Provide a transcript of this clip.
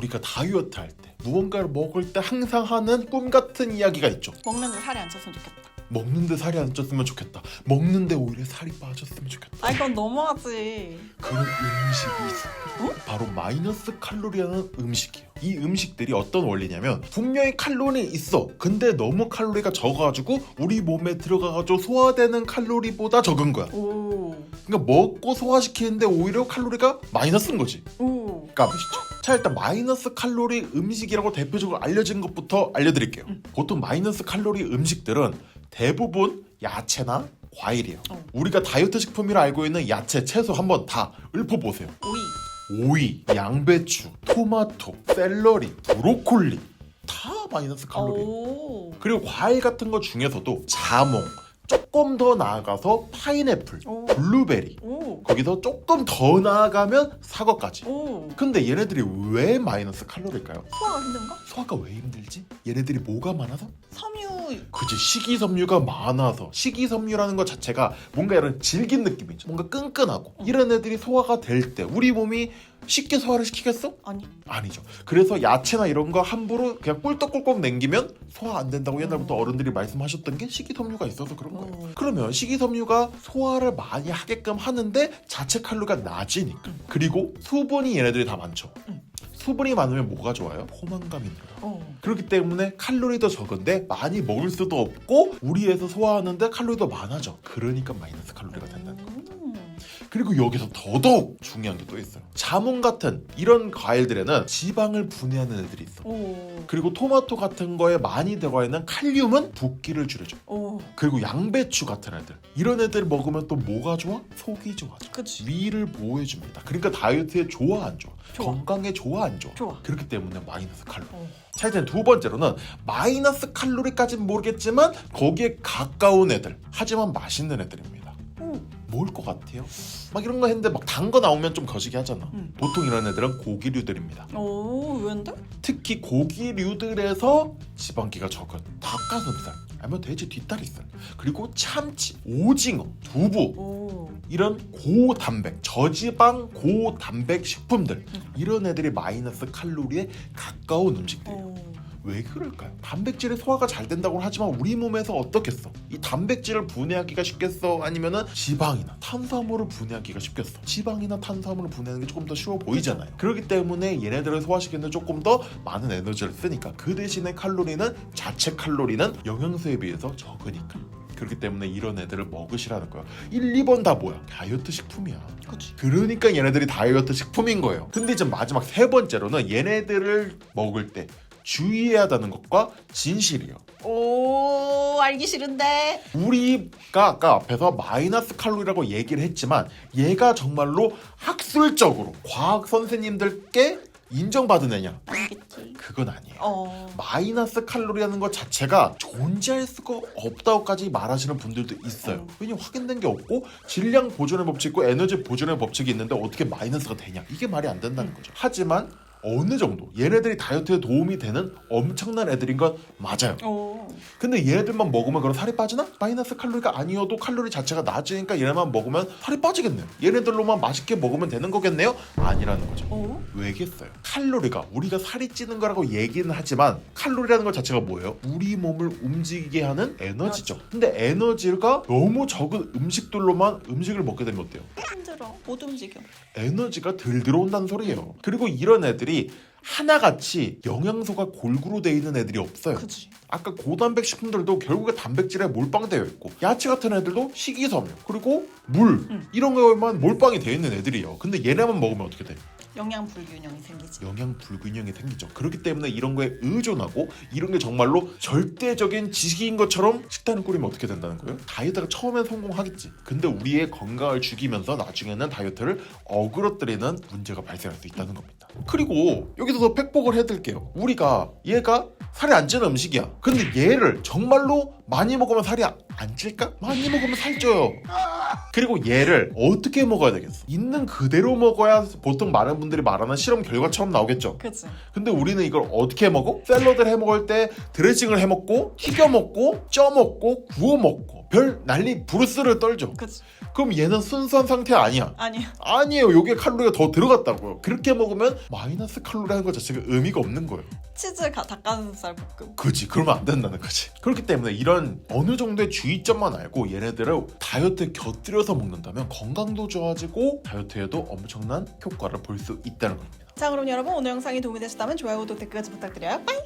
우리가 다이어트 할 때 무언가를 먹을 때 항상 하는 꿈 같은 이야기가 있죠. 먹는데 살이 안 쪘으면 좋겠다. 먹는데 살이 안 쪘으면 좋겠다. 먹는데 오히려 살이 빠졌으면 좋겠다. 아 이건 너무하지. 그런 음식이 있어요. 바로 마이너스 칼로리라는 음식이에요. 이 음식들이 어떤 원리냐면 분명히 칼로리 있어. 근데 너무 칼로리가 적어가지고 우리 몸에 들어가가지고 소화되는 칼로리보다 적은 거야. 오. 그러니까 먹고 소화시키는데 오히려 칼로리가 마이너스인 거지. 오. 까보시죠. 자 일단 마이너스 칼로리 음식이라고 대표적으로 알려진 것부터 알려드릴게요. 보통 마이너스 칼로리 음식들은 대부분 야채나 과일이에요. 어. 우리가 다이어트 식품이라 알고 있는 야채, 채소 한번 다 읊어보세요. 오이. 오이, 양배추, 토마토, 샐러리, 브로콜리 다 마이너스 칼로리. 오. 그리고 과일 같은 것 중에서도 자몽, 조금 더 나아가서 파인애플, 오. 블루베리, 오. 거기서 조금 더 나아가면 사과까지. 오. 근데 얘네들이 왜 마이너스 칼로리일까요? 소화가 힘든가? 소화가 왜 힘들지? 얘네들이 뭐가 많아서? 섬유. 그치 식이섬유가 많아서 식이섬유라는 것 자체가 뭔가 이런 질긴 느낌이죠 뭔가 끈끈하고 이런 애들이 소화가 될 때 우리 몸이 쉽게 소화를 시키겠어? 아니. 아니죠 그래서 야채나 이런 거 함부로 그냥 꿀떡꿀떡 남기면 소화 안 된다고 옛날부터 음. 어른들이 말씀하셨던 게 식이섬유가 있어서 그런 거 예요 음. 그러면 식이섬유가 소화를 많이 하게끔 하는데 자체 칼로리가 낮으니까 그리고 수분이 얘네들이 다 많죠 음. 수분이 많으면 뭐가 좋아요? 포만감이 늘어요 어. 그렇기 때문에 칼로리도 적은데 많이 먹을 수도 없고 우리에서 소화하는데 칼로리도 많아져. 그러니까 마이너스 칼로리가 된다는 거. 음. 그리고 여기서 더더욱 중요한 게 또 있어요. 자몽 같은 이런 과일들에는 지방을 분해하는 애들이 있어. 오. 그리고 토마토 같은 거에 많이 들어가 있는 칼륨은 붓기를 줄여줘. 오. 그리고 양배추 같은 애들 이런 애들 먹으면 또 뭐가 좋아? 속이 좋아져. 그치. 위를 보호해줍니다. 그러니까 다이어트에 좋아 안 좋아? 좋아. 건강에 좋아 안 좋아? 좋아. 그렇기 때문에 마이너스 칼로리. 어. 자 이제 두 번째로는 마이너스 칼로리까지는 모르겠지만 거기에 가까운 애들 하지만 맛있는 애들입니다 오. 뭘것 같아요? 막 이런 거 했는데 막 단 거 나오면 좀 거시기 하잖아 음. 보통 이런 애들은 고기류들입니다 오. 왜인데? 특히 고기류들에서 지방기가 적은 닭가슴살 아니면 돼지 뒷다리살 그리고 참치, 오징어, 두부 오. 이런 고단백, 저지방 고단백 식품들 음. 이런 애들이 마이너스 칼로리에 가까운 음식들이에요 오. 왜 그럴까요? 단백질의 소화가 잘 된다고 하지만 우리 몸에서 어떻겠어? 이 단백질을 분해하기가 쉽겠어? 아니면은 지방이나 탄수화물을 분해하기가 쉽겠어? 지방이나 탄수화물을 분해하는 게 조금 더 쉬워 보이잖아요. 그렇기 때문에 얘네들을 소화시키는 조금 더 많은 에너지를 쓰니까 그 대신에 칼로리는 자체 칼로리는 영양소에 비해서 적으니까. 그렇기 때문에 이런 애들을 먹으시라는 거야. 1, 2번 다 뭐야? 다이어트 식품이야. 그치. 그러니까 얘네들이 다이어트 식품인 거예요. 근데 이제 마지막 세 번째로는 얘네들을 먹을 때 주의해야 하는 것과 진실이요. 오. 알기 싫은데. 우리가 아까 앞에서 마이너스 칼로리라고 얘기를 했지만 얘가 정말로 학술적으로 과학 선생님들께 인정받은 애냐? 아니겠지. 그건 아니에요. 어. 마이너스 칼로리라는 것 자체가 존재할 수가 없다고까지 말하시는 분들도 있어요. 음. 왜냐면 확인된 게 없고 질량 보존의 법칙 있고 에너지 보존의 법칙이 있는데 어떻게 마이너스가 되냐? 이게 말이 안 된다는 거죠. 하지만 어느 정도 얘네들이 다이어트에 도움이 되는 엄청난 애들인 건 맞아요. 오. 근데 얘네들만 먹으면 그럼 살이 빠지나? 마이너스 칼로리가 아니어도 칼로리 자체가 낮으니까 얘네만 먹으면 살이 빠지겠네요. 얘네들로만 맛있게 먹으면 되는 거겠네요? 아니라는 거죠. 오. 왜겠어요? 칼로리가 우리가 살이 찌는 거라고 얘기는 하지만 칼로리라는 것 자체가 뭐예요? 우리 몸을 움직이게 하는 에너지죠. 근데 에너지가 너무 적은 음식들로만 음식을 먹게 되면 어때요? 힘들어. 못 움직여. 에너지가 덜 들어온다는 소리예요. 그리고 이런 애들이 하나같이 영양소가 골고루 돼 있는 애들이 없어요. 그치. 아까 고단백 식품들도 결국에 단백질에 몰빵되어 있고 야채 같은 애들도 식이섬유 그리고 물 음. 이런 거에만 몰빵이 되어 있는 애들이에요. 근데 얘네만 먹으면 어떻게 돼? 영양 불균형이 생기지. 영양 불균형이 생기죠. 그렇기 때문에 이런 거에 의존하고 이런 게 정말로 절대적인 지식인 것처럼 식단을 꾸리면 어떻게 된다는 거예요? 다이어트가 처음엔 성공하겠지. 근데 우리의 건강을 죽이면서 나중에는 다이어트를 어그러뜨리는 문제가 발생할 수 있다는 겁니다. 그리고 여기서 더 팩복을 해드릴게요. 우리가 얘가 살이 안 찌는 음식이야. 근데 얘를 정말로 많이 먹으면 살이 아- 안 찔까? 많이 먹으면 살쪄요. 그리고 얘를 어떻게 먹어야 되겠어? 있는 그대로 먹어야 보통 많은 분들이 말하는 실험 결과처럼 나오겠죠. 그치. 근데 우리는 이걸 어떻게 해 먹어? 샐러드를 해 먹을 때 드레싱을 해 먹고 튀겨 먹고 쪄 먹고 구워 먹고 별 난리 브루스를 떨죠. 그치. 그럼 얘는 순수한 상태 아니야. 아니야. 아니에요. 여기에 칼로리가 더 들어갔다고요. 그렇게 먹으면 마이너스 칼로리 하는 것 자체가 의미가 없는 거예요. 치즈 가, 닭가슴살 볶음. 그지 그러면 안 된다는 거지 그렇기 때문에 이런 어느 정도의 주의점만 알고 얘네들을 다이어트에 곁들 여서 먹는다면 건강도 좋아지고 다이어트에도 엄청난 효과를 볼 수 있다는 겁니다 자 그럼 여러분 오늘 영상이 도움이 되셨다면 좋아요, 구독, 댓글까지 부탁드려요. 빠이!